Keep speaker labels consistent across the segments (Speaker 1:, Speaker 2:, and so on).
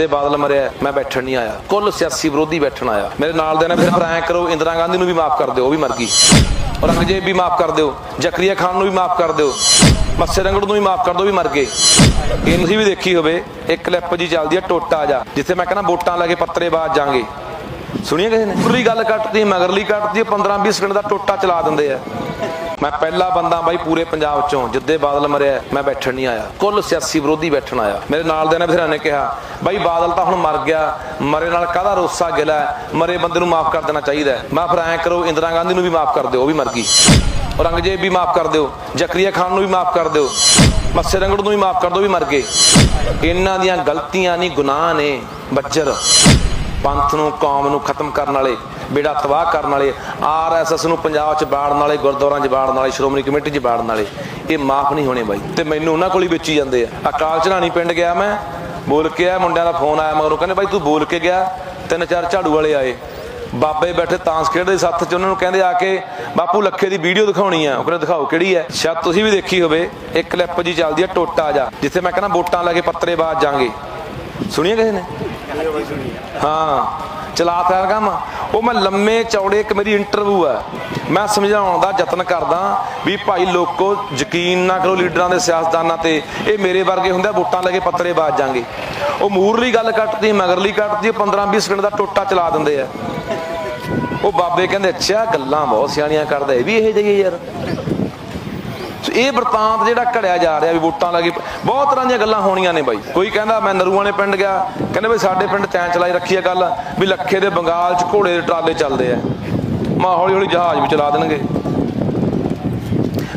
Speaker 1: ਤੇ ਬਾਦਲ ਮਰਿਆ, ਮੈਂ ਬੈਠਣ ਨਹੀਂ ਆਇਆ। ਕੁੱਲ ਸਿਆਸੀ ਵਿਰੋਧੀ ਬੈਠਣ ਆਇਆ। ਮੇਰੇ ਨਾਲ ਦੇ ਨੇ ਫਿਰ ਐਂ ਕਰੋ, ਇੰਦਰਾ ਗਾਂਧੀ ਨੂੰ ਵੀ ਮਾਫ ਕਰ ਦਿਓ, ਉਹ ਵੀ ਮਰ ਗਈ। ਔਰੰਗਜ਼ੇਬ ਵੀ ਮਾਫ ਕਰ ਦਿਓ, ਜ਼ਕਰੀਆ ਖਾਨ ਨੂੰ ਵੀ ਮਾਫ ਕਰ ਦਿਓ, ਮੱਸੇ ਰੰਗੜ ਨੂੰ ਵੀ ਮਾਫ ਕਰ ਦਿਓ ਵੀ ਮਰ ਗਏ। ਇਹ ਤੁਸੀਂ ਵੀ ਦੇਖੀ ਹੋਵੇ, ਇੱਕ ਕਲਿੱਪ ਜੀ ਚੱਲਦੀ ਹੈ, ਟੋਟਾ ਜਾ, ਜਿੱਥੇ ਮੈਂ ਕਹਿੰਦਾ ਵੋਟਾਂ ਲੈ ਕੇ ਪੱਤਰੇ ਬਾਜ ਜਾਾਂਗੇ। ਸੁਣੀਏ ਕਿਸੇ ਨੇ? ਪੂਰੀ ਗੱਲ ਕੱਟਦੀ ਮਗਰਲੀ ਕੱਟਦੀ 15 20 ਸਕਿੰਟ ਦਾ ਟੋਟਾ ਚਲਾ ਦਿੰਦੇ ਆ। ਮੈਂ ਪਹਿਲਾ ਬੰਦਾ ਬਾਈ ਪੂਰੇ ਪੰਜਾਬ ਚੋਂ, ਜਿੱਦੇ ਬਾਦਲ ਮਰਿਆ, ਮੈਂ ਬੈਠਣ ਨਹੀਂ ਆਇਆ। ਕੁੱਲ ਸਿਆਸੀ ਵਿਰੋਧੀ ਬੈਠਣ ਆਇਆ। ਮੇਰੇ ਨਾਲ ਦੇ ਨੇ ਫਿਰ ਨੇ ਕਿਹਾ, ਬਾਈ ਬਾਦਲ ਤਾਂ ਹੁਣ ਮਰ ਗਿਆ, ਮਰੇ ਨਾਲ ਕਾਹਦਾ ਰੋਸਾ ਗਿਲਾ ਮਰੇ ਬੰਦੇ ਨੂੰ ਮਾਫ ਕਰ ਦੇਣਾ ਚਾਹੀਦਾ ਹੈ। ਮੈਂ ਫਿਰ ਐਂ ਕਰੋ, ਇੰਦਰਾ ਗਾਂਧੀ ਨੂੰ ਵੀ ਮਾਫ ਕਰ ਦਿਓ, ਉਹ ਵੀ ਮਰ ਗਈ। ਔਰੰਗਜ਼ੇਬ ਵੀ ਮਾਫ ਕਰ ਦਿਓ, ਜ਼ਕਰੀਆ ਖਾਨ ਨੂੰ ਵੀ ਮਾਫ ਕਰ ਦਿਓ, ਮੱਸੇ ਰੰਗੜ ਨੂੰ ਵੀ ਮਾਫ ਕਰ ਦਿਓ ਵੀ ਮਰ ਗਏ। ਇਹਨਾਂ ਦੀਆਂ ਗਲਤੀਆਂ ਨਹੀਂ ਗੁਨਾਹ ਨੇ, ਬੱਜਰ। ਪੰਥ ਨੂੰ, ਕੌਮ ਨੂੰ ਖਤਮ ਕਰਨ ਵਾਲੇ। ਬੇੜਾ ਤਬਾਹ ਕਰਨ ਵਾਲੇ ਆਰਐਸਐਸ ਨੂੰ ਪੰਜਾਬ 'ਚ ਬਾੜਨ ਵਾਲੇ ਗੁਰਦੁਆਰਾਂ 'ਚ ਬਾੜਨ ਵਾਲੇ ਸ਼੍ਰੋਮਣੀ ਕਮੇਟੀ 'ਚ ਬਾੜਨ ਵਾਲੇ ਇਹ ਮਾਫ ਨਹੀਂ ਹੋਣੇ ਬਾਈ। ਤੇ ਮੈਨੂੰ ਉਹਨਾਂ ਕੋਲ ਹੀ ਵੇਚੀ ਜਾਂਦੇ ਆ। ਅਕਾਲ ਚੜਾਣੀ ਪਿੰਡ ਗਿਆ ਮੈਂ ਬੋਲ ਕੇ ਆ ਮੁੰਡਿਆਂ ਦਾ ਫੋਨ ਆਇਆ ਮਗਰੋਂ ਕਹਿੰਦੇ ਬਾਈ ਤੂੰ ਬੋਲ ਕੇ ਗਿਆ ਤਿੰਨ ਚਾਰ ਝਾੜੂ ਵਾਲੇ ਆਏ। ਬਾਬੇ ਬੈਠੇ ਤਾਂਸ ਖੇਡਦੇ ਸੱਥ 'ਚ ਉਹਨਾਂ ਨੂੰ ਕਹਿੰਦੇ ਆ ਕੇ ਬਾਪੂ ਲੱਖੇ ਦੀ ਵੀਡੀਓ ਦਿਖਾਉਣੀ ਆ। ਉਹ ਕਹਿੰਦੇ ਦਿਖਾਓ ਕਿਹੜੀ ਹੈ ਸ਼ਾਇਦ ਤੁਸੀਂ ਵੀ ਦੇਖੀ ਹੋਵੇ ਇੱਕ ਕਲਿੱਪ ਜੀ ਚੱਲਦੀ ਆ ਟੋਟਾ ਜਾ ਜਿੱਥੇ ਮੈਂ ਕਹਿੰਦਾ ਵੋਟਾਂ ਲੈ ਕੇ ਪੱਤਰੇ ਬਾਜ ਜਾਾਂਗੇ ਸੁਣੀਏ ਕਿਸੇ ਨੇ? ਹਾਂ। ਚਲਾ ਤਿਆਰ ਕੰਮ। ਉਹ ਮੈਂ ਲੰਮੇ ਚੌੜੇ ਇੱਕ ਮੇਰੀ ਇੰਟਰਵਿਊ ਹੈ। ਮੈਂ ਸਮਝਾਉਣ ਦਾ ਯਤਨ ਕਰਦਾ ਵੀ ਭਾਈ ਲੋਕੋ ਯਕੀਨ ਨਾ ਕਰੋ ਲੀਡਰਾਂ ਦੇ ਸਿਆਸਤਦਾਨਾਂ ਤੇ। ਇਹ ਮੇਰੇ ਵਰਗੇ ਹੁੰਦੇ ਆ, ਵੋਟਾਂ ਲੈ ਕੇ ਪੱਤਰੇ ਬਾਜ ਜਾਾਂਗੇ। ਉਹ ਮੂਰਲੀ ਗੱਲ ਕੱਟਦੀ ਮਗਰਲੀ ਕੱਟਦੀ 15 20 ਸਕਿੰਟ ਦਾ ਟੋਟਾ ਚਲਾ ਦਿੰਦੇ ਆ। ਉਹ ਬਾਬੇ ਕਹਿੰਦੇ ਅੱਛਾ ਗੱਲਾਂ ਬਹੁਤ ਸਿਆਣੀਆਂ ਕਰਦਾ ਇਹ ਵੀ ਇਹ ਜਿਹੀ ਯਾਰ। ਸੋ ਇਹ ਵਰਤਾਂਤ ਜਿਹੜਾ ਘੜਿਆ ਜਾ ਰਿਹਾ ਵੀ ਵੋਟਾਂ ਲੱਗੀ ਬਹੁਤ ਤਰ੍ਹਾਂ ਦੀਆਂ ਗੱਲਾਂ ਹੋਣੀਆਂ ਨੇ ਬਾਈ। ਕੋਈ ਕਹਿੰਦਾ, ਮੈਂ ਨਰੂਆਣੇ ਪਿੰਡ ਗਿਆ। ਕਹਿੰਦੇ ਵੀ ਸਾਡੇ ਪਿੰਡ ਚੈਂ ਚਲਾਈ ਰੱਖੀ ਆ ਗੱਲ ਵੀ ਲੱਖੇ ਦੇ ਬੰਗਾਲ 'ਚ ਘੋੜੇ ਦੇ ਟਰਾਲੇ ਚੱਲਦੇ ਆ। ਮਾ ਹੌਲੀ ਹੌਲੀ ਜਹਾਜ਼ ਵੀ ਚਲਾ ਦੇਣਗੇ।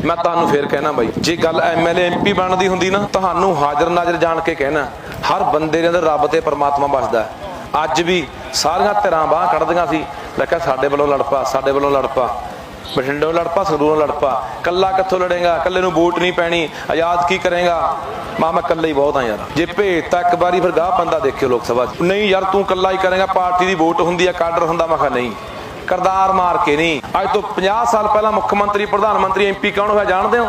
Speaker 1: ਮੈਂ ਤੁਹਾਨੂੰ ਫੇਰ ਕਹਿਣਾ ਬਾਈ, ਜੇ ਗੱਲ ਐਮਐਲਏ ਐਮਪੀ ਬਣਦੀ ਹੁੰਦੀ ਨਾ, ਤੁਹਾਨੂੰ ਹਾਜ਼ਰ ਨਾਜ਼ਰ ਜਾਣ ਕੇ ਕਹਿਣਾ, ਹਰ ਬੰਦੇ ਦੇ ਅੰਦਰ ਰੱਬ ਤੇ ਪਰਮਾਤਮਾ ਵੱਸਦਾ ਅੱਜ ਵੀ ਸਾਰੀਆਂ ਧਿਰਾਂ ਬਾਹ ਕੱਢਦੀਆਂ ਸੀ। ਲੱਗਾ ਸਾਡੇ ਵੱਲੋਂ ਲੜਪਾ ਸਾਡੇ ਵੱਲੋਂ ਲੜਪਾ ਬਠਿੰਡੇ ਨੂੰ ਲੜਪਾ, ਸੰਗਰੂਰ ਨੂੰ ਲੜਪਾ। ਕੱਲਾ ਕਿੱਥੋਂ ਲੜੇਗਾ? ਕੱਲੇ ਨੂੰ ਵੋਟ ਨਹੀਂ ਪੈਣੀ। ਆਜ਼ਾਦ ਕੀ ਕਰੇਗਾ? ਮਾ, ਮੈਂ ਕੱਲਾ ਹੀ ਬਹੁਤ ਆ ਯਾਰ। ਜੇ ਭੇਜਤਾ ਇੱਕ ਵਾਰੀ ਫਿਰ ਗਾਹ ਬੰਦਾ ਦੇਖਿਓ ਲੋਕ ਸਭਾ 'ਚ। ਨਹੀਂ ਯਾਰ, ਤੂੰ ਕੱਲਾ ਹੀ ਕਰੇਗਾ, ਪਾਰਟੀ ਦੀ ਵੋਟ ਹੁੰਦੀ ਆ, ਕਾਡਰ ਹੁੰਦਾ, ਮੈਂ ਕਿਹਾ ਨਹੀਂ। ਕਰਦਾਰ ਮਾਰ ਕੇ ਨਹੀਂ। ਅੱਜ ਤੋਂ 50 ਸਾਲ ਪਹਿਲਾਂ ਮੁੱਖ ਮੰਤਰੀ, ਪ੍ਰਧਾਨ ਮੰਤਰੀ ਐਮਪੀ ਕੌਣ ਹੋਇਆ, ਜਾਣਦੇ ਹੋ?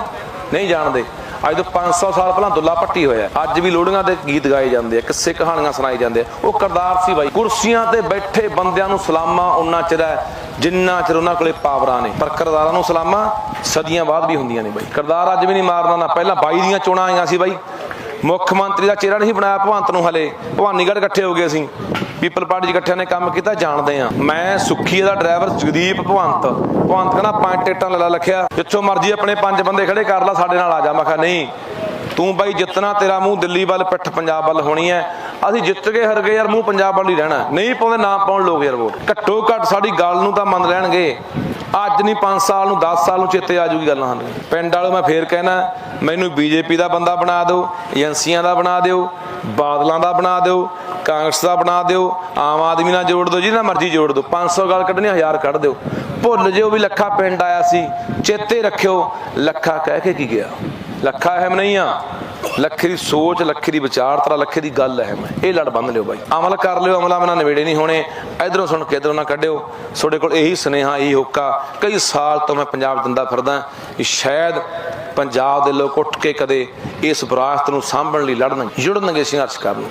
Speaker 1: ਨਹੀਂ ਜਾਣਦੇ। ਅੱਜ ਤੋਂ 500 ਸਾਲ ਪਹਿਲਾਂ ਦੁੱਲਾ ਪੱਟੀ ਹੋਇਆ। ਅੱਜ ਵੀ ਲੋੜੀਆਂ ਦੇ ਗੀਤ ਗਾਏ ਜਾਂਦੇ ਆ, ਕਿੱਸੇ ਕਹਾਣੀਆਂ ਸੁਣਾਈ ਜਾਂਦੇ ਆ। ਉਹ ਕਰਦਾਰ ਸੀ ਬਾਈ। ਕੁਰਸੀਆਂ ਤੇ ਬੈਠੇ ਬੰਦਿਆਂ ਨੂੰ ਸਲਾਮਾਂ ਉਹਨਾਂ ਚਿਰ ਜਿੰਨਾ ਚਿਰ ਉਹਨਾਂ ਕੋਲੇ ਪਾਵਰਾਂ ਨੇ। ਪਰ ਕਰਦਾਰਾਂ ਨੂੰ ਸਲਾਮਾਂ ਸਦੀਆਂ ਬਾਅਦ ਵੀ ਹੁੰਦੀਆਂ ਨੇ ਬਾਈ। ਕਰਦਾਰ ਅੱਜ ਵੀ ਨਹੀਂ ਮਾਰਨਾ ਨਾ। ਪਹਿਲਾਂ 22 ਦੀਆਂ ਚੋਣਾਂ ਆਈਆਂ ਸੀ ਬਾਈ। ਮੁੱਖ ਮੰਤਰੀ ਦਾ ਚਿਹਰਾ ਨਹੀਂ ਬਣਾਇਆ ਭਵੰਤ ਨੂੰ ਹਲੇ। ਭਵਾਨੀਗੜ੍ਹ ਇਕੱਠੇ ਹੋ ਗਏ ਅਸੀਂ ਪੀਪਲ ਪਾਰਟੀ 'ਚ ਇਕੱਠਿਆਂ ਨੇ ਕੰਮ ਕੀਤਾ, ਜਾਣਦੇ ਆ ਮੈਂ ਸੁੱਖੀ ਦਾ ਡਰਾਈਵਰ ਜਗਦੀਪ ਭਵੰਤ। ਭਵੰਤ ਕਹਿੰਦਾ, ਪੰਜ ਟਿਕਟਾਂ ਲੈ ਲਾ ਲਖਿਆ। ਜਿੱਥੋਂ ਮਰਜ਼ੀ ਆਪਣੇ ਪੰਜ ਬੰਦੇ ਖੜੇ ਕਰ ਲਾ, ਸਾਡੇ ਨਾਲ ਆ ਜਾ। ਮੈਂ ਕਿਹਾ, ਨਹੀਂ। ਤੂੰ ਬਾਈ ਜਿੱਤਣਾ ਤੇਰਾ ਮੂੰਹ ਦਿੱਲੀ ਵੱਲ, ਪਿੱਠ ਪੰਜਾਬ ਵੱਲ ਹੋਣੀ ਹੈ। ਅਸੀਂ ਜਿੱਤ ਕੇ ਹਰ ਗਏ ਯਾਰ, ਮੂੰਹ ਪੰਜਾਬ ਵੱਲ ਰਹਿਣਾ। ਨਹੀਂ ਪਾਉਂਦੇ, ਨਾ ਪਾਉਣ ਲੋਕ ਯਾਰ ਵੋਟ ਘੱਟੋ ਘੱਟ ਸਾਡੀ ਗੱਲ ਨੂੰ ਤਾਂ ਮੰਨ ਲੈਣਗੇ। ਅੱਜ ਨਹੀਂ 5 ਸਾਲ ਨੂੰ 10 ਸਾਲ ਨੂੰ ਚੇਤੇ ਆ ਜੂਗੀ ਗੱਲਾਂ ਸਾਨੂੰ। ਪਿੰਡ ਵਾਲੋ ਮੈਂ ਫੇਰ ਕਹਿਣਾ, ਮੈਨੂੰ ਬੀਜੇਪੀ ਦਾ ਬੰਦਾ ਬਣਾ ਦਿਓ, ਏਜੰਸੀਆਂ ਦਾ ਬਣਾ ਦਿਓ, ਬਾਦਲਾਂ ਦਾ ਬਣਾ ਦਿਓ, ਕਾਂਗਰਸ ਦਾ ਬਣਾ ਦਿਓ, ਆਮ ਆਦਮੀ ਨਾਲ ਜੋੜ ਦਿਓ, ਜਿਹਨਾਂ ਮਰਜ਼ੀ ਜੋੜ ਦਿਓ। 500 ਗੱਲ ਕੱਢਣੀ 1000 ਕੱਢ ਦਿਓ। ਭੁੱਲ ਜਿਓ ਵੀ ਲੱਖਾ ਪਿੰਡ ਆਇਆ ਸੀ। ਚੇਤੇ ਰੱਖਿਓ, ਲੱਖਾ ਕਹਿ ਕੇ ਕੀ ਗਿਆ? ਲੱਖਾ ਅਹਿਮ ਨਹੀਂ ਆ। ਲੱਖੇ ਦੀ ਸੋਚ, ਲੱਖੇ ਦੀ ਵਿਚਾਰਧਾਰਾ ਲੱਖੇ ਦੀ ਗੱਲ ਅਹਿਮ ਹੈ ਇਹ ਲੜ ਬੰਨ ਲਿਓ ਬਾਈ। ਅਮਲ ਕਰ ਲਿਓ, ਅਮਲਾ ਬਿਨਾਂ ਨਵੇੜੇ ਨਹੀਂ ਹੋਣੇ। ਇਧਰੋਂ ਸੁਣ ਕੇ ਇਧਰੋਂ ਨਾ ਕੱਢਿਓ। ਤੁਹਾਡੇ ਕੋਲ ਇਹੀ ਸੁਨੇਹਾ, ਇਹੀ ਹੋਕਾ। ਕਈ ਸਾਲ ਤੋਂ ਮੈਂ ਪੰਜਾਬ ਦਿੰਦਾ ਫਿਰਦਾ ਸ਼ਾਇਦ ਪੰਜਾਬ ਦੇ ਲੋਕ ਉੱਠ ਕੇ ਕਦੇ ਇਸ ਵਿਰਾਸਤ ਨੂੰ ਸਾਂਭਣ ਲਈ ਲੜਨਗੇ, ਜੁੜਨਗੇ, ਸੰਘਰਸ਼ ਕਰਨਗੇ।